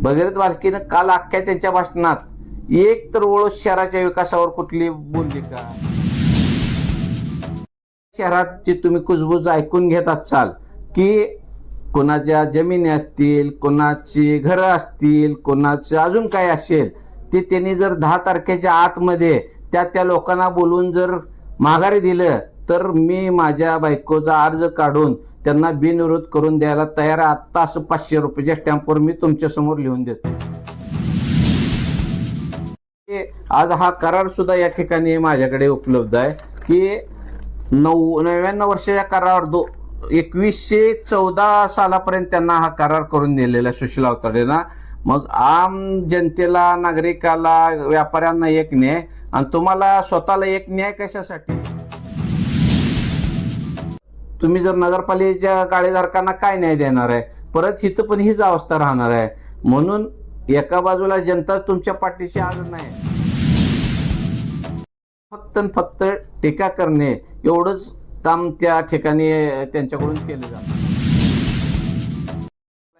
भगीरथ बालकीनं काल अख्ख्या त्यांच्या भाषणात एक तर ओळख शहराच्या विकासावर कुठली बोलली का? शहराची तुम्ही कुजबूज ऐकून घेत असाल की कोणाच्या जमिनी असतील कोणाची घरं असतील कोणाचं अजून काय असेल ते त्यांनी जर दहा तारखेच्या आतमध्ये त्या त्या लोकांना बोलून जर माघारी दिलं तर मी माझ्या बायकोचा अर्ज काढून त्यांना बिनविरोध करून द्यायला तयार आहे. आत्ता असं पाचशे रुपयाच्या स्टॅम्पवर मी तुमच्यासमोर लिहून देतो. आज हा करार सुद्धा या ठिकाणी माझ्याकडे उपलब्ध आहे की नऊ नव्याण्णव वर्षाच्या करारावर दो एकवीसशे चौदा सालापर्यंत त्यांना हा करार करून दिलेला आहे सुशील अवताडेना मग आम जनतेला नागरिकाला व्यापाऱ्यांना एक न्याय आणि तुम्हाला स्वतःला एक न्याय कशासाठी? तुम्ही जर नगरपालिकेच्या गाळेधारकांना काय न्याय देणार आहे? परत इथं पण हीच अवस्था राहणार आहे. म्हणून एका बाजूला जनता तुमच्या पाठीशी आज नाही. फक्त फक्त टीका करणे एवढंच काम त्या ठिकाणी त्यांच्याकडून केलं जातं.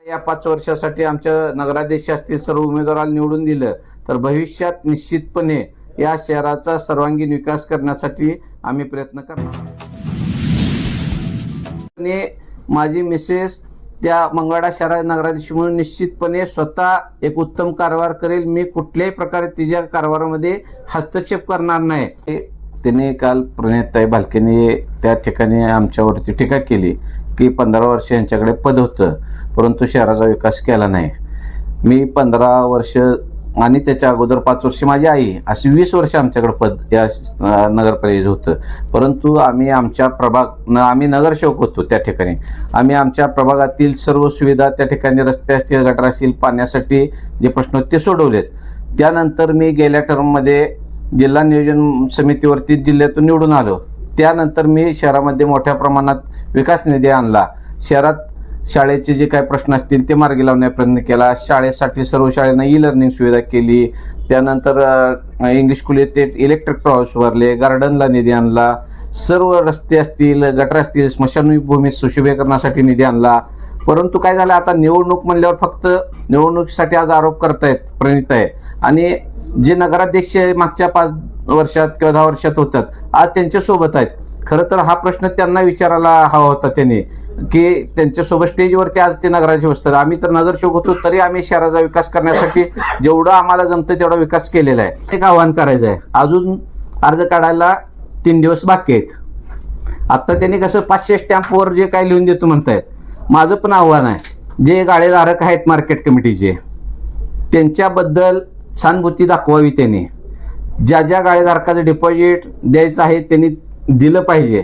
या पाच वर्षासाठी आमच्या नगराध्यक्ष असतील सर्व उमेदवाराला निवडून दिलं तर भविष्यात निश्चितपणे या शहराचा सर्वांगीण विकास करण्यासाठी आम्ही प्रयत्न करणार आहोत आणि माझी मिसेस त्या मंगळा शहरा नगराधीश म्हणून निश्चितपणे स्वतः एक उत्तम कारभार करेल. मी कुठल्याही प्रकारे तिच्या कारभारामध्ये हस्तक्षेप करणार नाही. तिने काल प्रणिताई भालकेने त्या ठिकाणी आमच्यावरती टीका केली की पंधरा वर्ष यांच्याकडे पद होतं परंतु शहराचा विकास केला नाही. मी पंधरा वर्ष आणि त्याच्या अगोदर पाच वर्ष माझी आई अशी वीस वर्ष आमच्याकडे पद या नगरपरिषद होतं. परंतु आम्ही आमच्या प्रभाग न- आम्ही नगरसेवक होतो त्या ठिकाणी. आम्ही आमच्या प्रभागातील सर्व सुविधा त्या ठिकाणी रस्ते असतील गटर असतील पाण्यासाठी जे प्रश्न होते ते सोडवलेत. त्यानंतर मी गेल्या टर्ममध्ये जिल्हा नियोजन समितीवरती जिल्ह्यातून निवडून आलो. त्यानंतर मी शहरामध्ये मोठ्या प्रमाणात विकास निधी आणला. शहरात शाळेचे जे काही प्रश्न असतील ते मार्गी लावण्याचा प्रयत्न केला. शाळेसाठी सर्व शाळेनं ई लर्निंग सुविधा केली. त्यानंतर इंग्लिश स्कूल येथे इलेक्ट्रिक प्रवास उभारले गार्डनला निधी आणला. सर्व रस्ते असतील गटर असतील स्मशानभूमी सुशोभीकरणासाठी निधी आणला. परंतु काय झालं आता निवडणूक म्हणल्यावर फक्त निवडणुकीसाठी आज आरोप करतायत प्रणित आहे. आणि जे नगराध्यक्ष मागच्या पाच वर्षात किंवा दहा वर्षात होतात आज त्यांच्यासोबत आहेत. खरं तर हा प्रश्न त्यांना विचारायला हवा होता त्यांनी. की त्यांच्यासोबत स्टेजवरती आज ते नगराचे बसतात. आम्ही तर नगरसेवक होतो तरी आम्ही शहराचा विकास करण्यासाठी जेवढं आम्हाला जमतं तेवढा विकास केलेला आहे. एक आव्हान करायचं आहे. अजून अर्ज काढायला तीन दिवस बाकी आहेत. आता त्यांनी कसं पाचशे स्टॅम्पवर जे काय लिहून देतो म्हणतायत माझं पण आव्हान आहे. जे गाळेधारक आहेत मार्केट कमिटीचे त्यांच्याबद्दल सहानुभूती दाखवावी त्यांनी. ज्या ज्या गाळेधारकाचं डिपॉझिट द्यायचं आहे त्यांनी दिलं पाहिजे.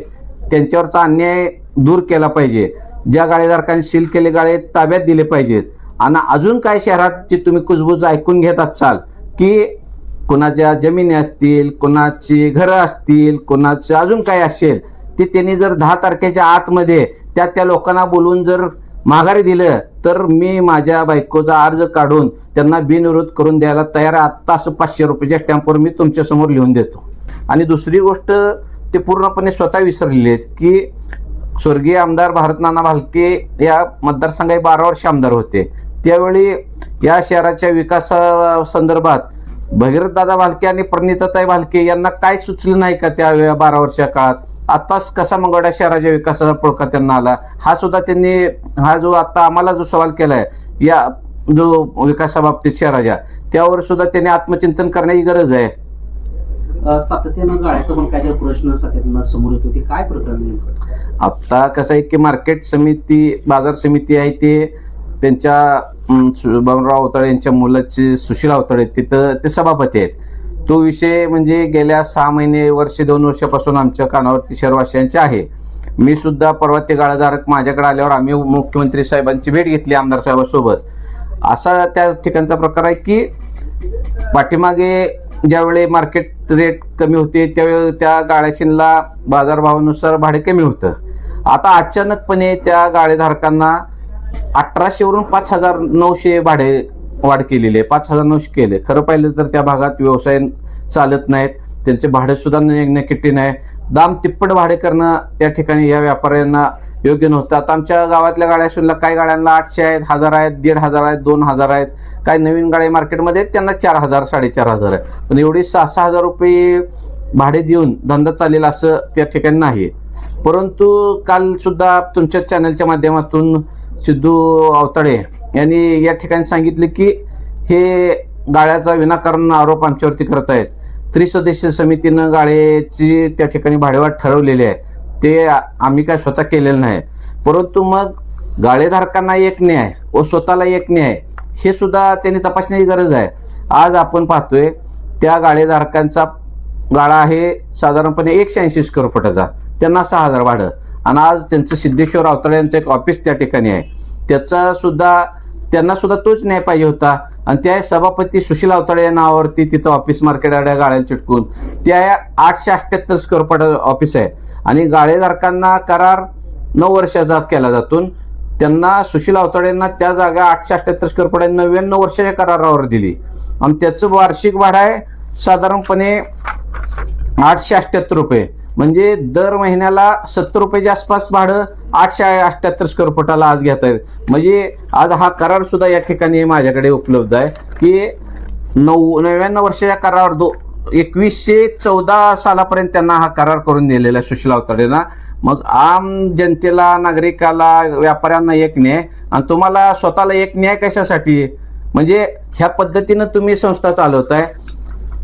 त्यांच्यावरचा अन्याय दूर केला पाहिजे. ज्या गाळेधारकांनी सील केले गाळे ताब्यात दिले पाहिजेत. आणि अजून काय शहरात जे तुम्ही कुजबूज ऐकून घेत असाल की कोणाच्या जमिनी असतील कोणाची घरं असतील कोणाचं अजून काय असेल ते त्यांनी जर दहा तारखेच्या आतमध्ये त्या त्या लोकांना बोलून जर माघारी दिलं तर मी माझ्या बायकोचा अर्ज काढून त्यांना बिनविरोध करून द्यायला तयार आहे. आत्ता असं पाचशे रुपयाच्या स्टॅम्पवर मी तुमच्यासमोर लिहून देतो. आणि दुसरी गोष्ट ते पूर्णपणे स्वतः विसरलेले आहेत की स्वर्गीय आमदार भारतनाना भालके या मतदारसंघात बारा वर्ष आमदार होते. त्यावेळी या शहराच्या विकासा संदर्भात भगीरथ भगीरथदादा भालके आणि प्रणिताताई भालके यांना काय सुचलं नाही का त्या बारा वर्षा काळात? आताच कसा मंगळा शहराच्या विकासाचा पुळका त्यांना आला? हा सुद्धा त्यांनी हा जो आता आम्हाला जो सवाल केलाय या जो विकासाबाबतीत शहराच्या त्यावर सुद्धा त्यांनी आत्मचिंतन करण्याची गरज आहे. सातत्यानं गाड्याचा पण काहीतरी प्रश्न सातत्यानं समोर येतो ते काय प्रकरण नेमकं? आता कसं आहे की मार्केट समिती बाजार समिती आहे ते त्यांच्या सु- बबनराव अवताळे यांच्या मुलाचे सुशील अवताळे तिथं ते सभापती आहेत. तो विषय म्हणजे गेल्या सहा महिने वर्ष दोन वर्षापासून आमच्या कानावरती शहरवासियांचे आहे. मी सुद्धा परवा ते गाळाधारक माझ्याकडे आल्यावर आम्ही मुख्यमंत्री साहेबांची भेट घेतली आमदार साहेबांसोबत. असा त्या ठिकाणचा प्रकार आहे की पाठीमागे ज्यावेळी मार्केट रेट कमी होते त्यावेळी त्या गाळ्याशीनला बाजारभावानुसार भाडे कमी होतं. आता अचानकपणे त्या गाळेधारकांना अठराशेवरून पाच हजार नऊशे भाडे वाढ केलेली आहे. पाच हजार नऊशे केले. खरं पाहिलं तर त्या भागात व्यवसाय चालत नाहीत. त्यांचे भाडेसुद्धा सुद्धा नकिट्टी नाही. दाम तिप्पट भाडे करणं त्या ठिकाणी या व्यापाऱ्यांना योग्य नव्हतं. आता आमच्या गावातल्या गाड्या सुद्धा काही गाड्यांना आठशे आहेत हजार आहेत दीड हजार आहेत दोन हजार आहेत. काही नवीन गाड्या मार्केटमध्ये आहेत त्यांना चार हजार साडेचार हजार आहे पण एवढी सहा सहा हजार रुपये भाडे देऊन धंदा चालेल असं त्या ठिकाणी नाही परंतु काल सुद्धा तुमच्या चॅनलच्या माध्यमातून सिद्धू अवताडे यांनी या ठिकाणी सांगितले की हे गाड्याचा विनाकारण आरोप आमच्यावरती करत आहेत त्रिसदस्यीय समितीनं गाड्याची त्या ठिकाणी भाडेवाढ ठरवलेली आहे. ते आम्ही काय स्वतः केलेलं नाही. परंतु मग गाळेधारकांना एक न्याय व स्वतःला एक न्याय हे सुद्धा त्यांनी तपासण्याची गरज आहे. आज आपण पाहतोय त्या गाळेधारकांचा गाळा आहे साधारणपणे एकशे ऐंशी स्क्वेअर फुटाचा त्यांना सहा हजार भाडं. आणि आज त्यांचं सिद्धेश्वर अवतळे यांचं एक ऑफिस त्या ठिकाणी आहे. त्याचा सुद्धा त्यांना सुद्धा तोच न्याय पाहिजे होता. आणि त्या सभापती सुशील अवताळे या नावावरती तिथं ऑफिस मार्केट गाळ्याला चिटकून त्या आठशे अठ्ठ्याहत्तर स्क्वेअर फुट ऑफिस आहे. आणि गाळेधारकांना करार नऊ वर्षाचा केला जातो त्यांना सुशील अवताडेंना त्या जागा आठशे अठ्ठ्याहत्तर स्क्वेअर फुट नव्याण्णव वर्षाच्या करारावर दिली. आणि त्याचं वार्षिक भाडं आहे साधारणपणे आठशे अठ्ठ्याहत्तर रुपये. म्हणजे दर महिन्याला सत्तर रुपयाच्या आसपास भाडं आठशे अठ्याहत्तर स्क्वेअर फुटाला आज घेता येईल. म्हणजे आज हा करार सुद्धा या ठिकाणी माझ्याकडे उपलब्ध आहे की नऊ नव्याण्णव वर्षाच्या करारावर दो एकवीसशे चौदा सालापर्यंत त्यांना हा करार करून दिलेला आहे सुशील अवताडेंना. मग आम जनतेला नागरिकाला व्यापाऱ्यांना एक न्याय आणि तुम्हाला स्वतःला एक न्याय कशासाठी म्हणजे ह्या पद्धतीनं तुम्ही संस्था चालवताय.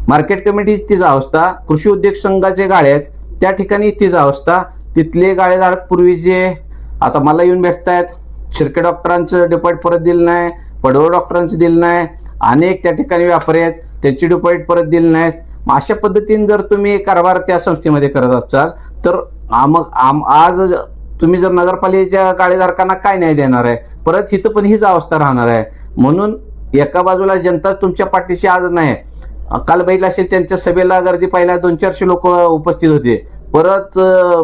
मार्केट कमिटी तीच अवस्था कृषी उद्योग संघाचे गाळे आहेत त्या ठिकाणी तीच अवस्था. तिथले गाळेधारक पूर्वी जे आता मला येऊन भेटतायत शिर्के डॉक्टरांचं डिपॉझिट परत दिलं नाही पडवळ डॉक्टरांचं दिलं नाही अनेक त्या ठिकाणी व्यापारी आहेत त्यांची डिपॉझिट परत दिली नाहीत. मग अशा पद्धतीने जर तुम्ही कारभार त्या संस्थेमध्ये करत असाल तर मग आम आज तुम्ही जर नगरपालिकेच्या गाळेधारकांना काय न्याय देणार आहे? परत इथं पण हीच अवस्था राहणार आहे. म्हणून एका बाजूला जनता तुमच्या पाठीशी आज नाही. काल बैल असेल त्यांच्या सभेला गर्दी पाहिला दोन चारशे लोक उपस्थित होते. परत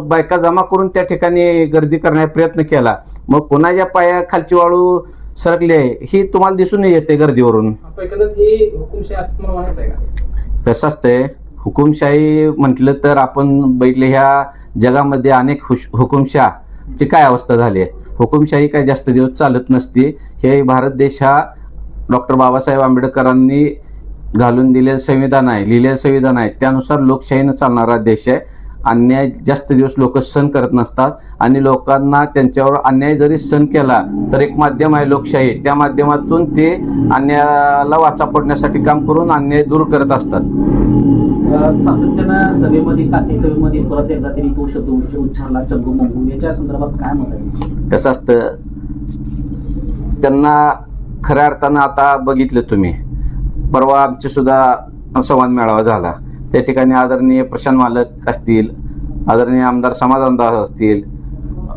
बायका जमा करून त्या ठिकाणी गर्दी करण्याचा प्रयत्न केला. मग कोणाच्या पाया खालची वाळू सरकली आहे ही तुम्हाला दिसून येते गर्दीवरून. आहे कसं असतंय हुकुमशाही म्हटलं तर आपण बैठले ह्या जगामध्ये अनेक हुश हुकुमशाहची काय अवस्था झाली आहे? हुकुमशाही काय जास्त दिवस चालत नसते. हे भारत देश हा डॉक्टर बाबासाहेब आंबेडकरांनी घालून दिलेलं संविधान आहे लिहिलेलं संविधान आहे. त्यानुसार लोकशाहीनं चालणारा देश आहे. अन्याय जास्त दिवस लोक सहन करत नसतात. आणि लोकांना त्यांच्यावर अन्याय जरी सहन केला तर एक माध्यम आहे लोकशाही. त्या माध्यमातून ते अन्यायाला वाचा पडण्यासाठी काम करून अन्याय दूर करत असतात. अ, सातत्यानं सभेमध्ये कालच्या सभेमध्ये परत एकदा त्यांनी तो शब्द उच्च- उच्चारला चंगू मंगू. याच्या संदर्भात काय मत आहे? कसं असतं त्यांना खऱ्या अर्थानं आता बघितलं तुम्ही. परवा आमचे सुद्धा संवाद मेळावा झाला. त्या ठिकाणी आदरणीय प्रशांत मालक असतील आदरणीय आमदार समाधान दास असतील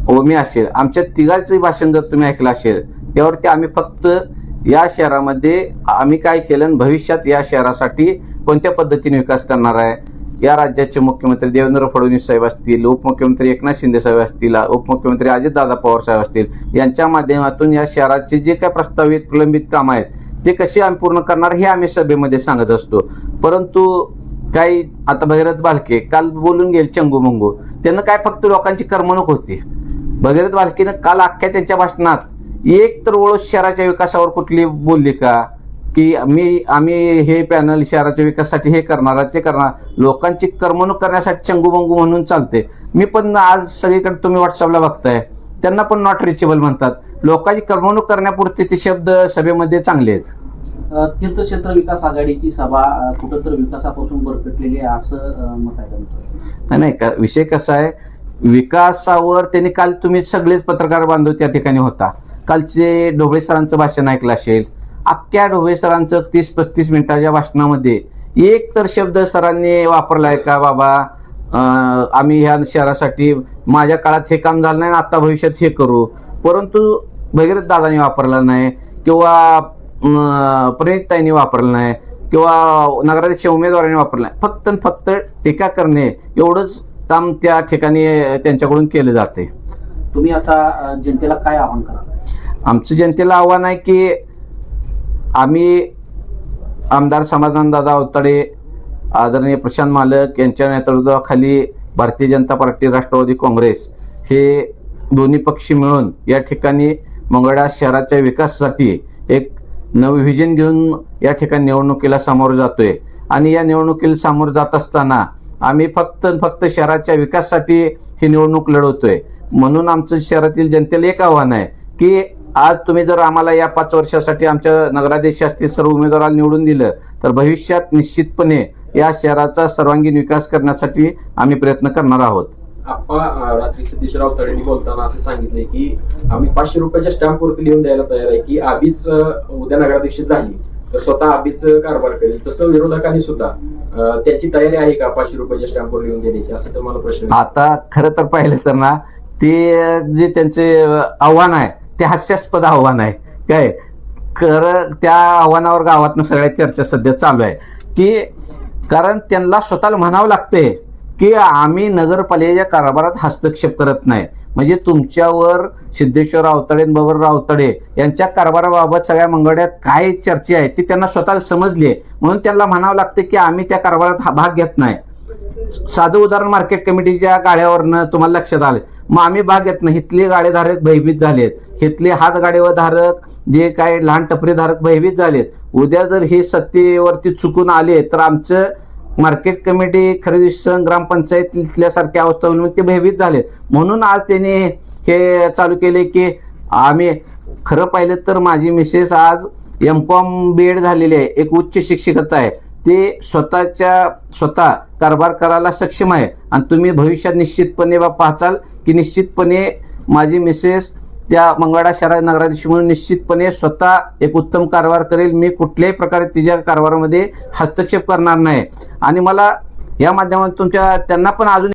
ओमी असेल आमच्या तिघांचं भाषण जर तुम्ही ऐकलं असेल त्यावरती आम्ही फक्त या शहरामध्ये आम्ही काय केलं आणि भविष्यात या शहरासाठी कोणत्या पद्धतीने विकास करणार आहे? या राज्याचे मुख्यमंत्री देवेंद्र फडणवीस साहेब असतील उपमुख्यमंत्री एकनाथ शिंदे साहेब असतील उपमुख्यमंत्री अजितदादा पवार साहेब असतील यांच्या माध्यमातून या शहराचे जे काय प्रस्तावित प्रलंबित कामं आहेत ते कसे आम्ही पूर्ण करणार हे आम्ही सभेमध्ये सांगत असतो. परंतु काही आता भगीरथ बालके काल बोलून गेले चंगू मंगू. त्यांना काय फक्त लोकांची करमणूक होती. भगीरथ बालकेनं काल अख्ख्या त्यांच्या भाषणात एक तर ओळख शहराच्या विकासावर कुठली बोलली का? की मी आम्ही हे पॅनल शहराच्या विकासासाठी हे करणार आहे, ते करणार. लोकांची करमणूक करण्यासाठी चंगू मंगू म्हणून चालते. मी पण आज सगळीकडे तुम्ही व्हॉट्सअपला बघताय. त्यांना पण नॉट रिचेबल म्हणतात. लोकांची करमणूक करण्यापुरते ते शब्द सभेमध्ये चांगले आहेत. तीर्थक्षेत्र विकास आघाडीची सभा अ, कुठंतरी विकासापासून बरकटलेली आहे असं मत आहे नाही, नाही का विषय कसा आहे? विकासावर त्यांनी काल तुम्ही सगळेच पत्रकार बांधव त्या ठिकाणी होता. कालचे ढोबळे सरांचं भाषण ऐकलं असेल. अख्ख्या ढोबळे सरांचं तीस पस्तीस मिनिटाच्या भाषणामध्ये एक तर शब्द सरांनी वापरलाय का बाबा? आम्ही ह्या शहरासाठी माझ्या काळात हे काम झालं नाही आता भविष्यात हे करू. परंतु भगीरथ दादानी वापरला नाही किंवा प्रणितताईंनी वापरलं नाही किंवा नगराध्यक्ष उमेदवारांनी वापरलं नाही. फक्त फक्त टीका करणे एवढंच काम त्या ठिकाणी त्यांच्याकडून केलं जाते. तुम्ही आता जनतेला काय आवाहन कराल? आमचं जनतेला आव्हान आहे की आम्ही आमदार समाधानदादा अवताडे आदरणीय प्रशांत मालक यांच्या नेतृत्वाखाली भारतीय जनता पार्टी राष्ट्रवादी काँग्रेस हे दोन्ही पक्ष मिळून या ठिकाणी मंगळा शहराच्या विकासासाठी एक नवविजन व्हिजन घेऊन या ठिकाणी निवडणुकीला सामोरं जातोय. आणि या निवडणुकीला सामोरं जात असताना आम्ही फक्त फक्त शहराच्या विकासासाठी ही निवडणूक लढवतोय. म्हणून आमचं शहरातील जनतेला एक आव्हान आहे की आज तुम्ही जर आम्हाला या पाच वर्षासाठी आमच्या नगराध्यक्ष असतील सर्व उमेदवाराला निवडून दिलं तर भविष्यात निश्चितपणे या शहराचा सर्वांगीण विकास करण्यासाठी आम्ही प्रयत्न करणार आहोत. आप्पा रात्री सिद्धेश्वरराव तळेंनी बोलताना असं सांगितलंय की आम्ही पाचशे रुपयाच्या स्टॅम्प वरती लिहून द्यायला तयार आहे की आधीच उद्या नगराध्यक्ष झाली. तर स्वतः आधीच कारभार करेल. तसं विरोधकांनी सुद्धा त्याची तयारी आहे का पाचशे रुपयाच्या स्टॅम्पवर लिहून देण्याची? असं तर मला प्रश्न आता खरं तर पाहिलं तर ना ते जे त्यांचे आव्हान आहे ते हास्यास्पद आव्हान आहे. काय? खरं त्या आव्हानावर गावातनं सगळ्या चर्चा सध्या चालू आहे. की कारण त्यांना स्वतःला म्हणावं लागते की आम्ही नगरपालिकेच्या कारभारात हस्तक्षेप करत नाही. म्हणजे तुमच्यावर सिद्धेश्वर रावतडे बबर रावतडे यांच्या कारभाराबाबत सगळ्या मंगळ्यात काय चर्चा आहे ती त्यांना स्वतःला समजली आहे. म्हणून त्यांना म्हणावं लागते की आम्ही त्या कारभारात हा भाग घेत नाही. साधं उदाहरण मार्केट कमिटीच्या गाड्यावरनं तुम्हाला लक्षात आलं. मग आम्ही भाग घेत नाही. इथले गाडेधारक भयभीत झालेत. इथले हातगाडीवर धारक जे काय लहान टपरीधारक भयभीत झालेत. उद्या जर हे सत्तेवरती चुकून आले तर आमचं मार्केट कमिटी खरेदी संघ ग्रामपंचायत अवस्था होईल ते भयभीत झालेत म्हणून आज त्यांनी हे चालू केले की आम्ही खरं पाहिलं तर माझी मिसेस आज एम कॉम बी एड झालेली आहे. एक उच्च शिक्षिकता आहे. ते स्वतःच्या स्वतः कारभार करायला सक्षम आहे. आणि तुम्ही भविष्यात निश्चितपणे बा पाहचाल की निश्चितपणे माझी मिसेस त्या मंगळा शहरात नगराध्यक्ष म्हणून निश्चितपणे स्वतः एक उत्तम कारभार करेल. मी कुठल्याही प्रकारे तिच्या कारभारामध्ये हस्तक्षेप करणार नाही. आणि मला या माध्यमातून तुमच्या त्यांना पण अजून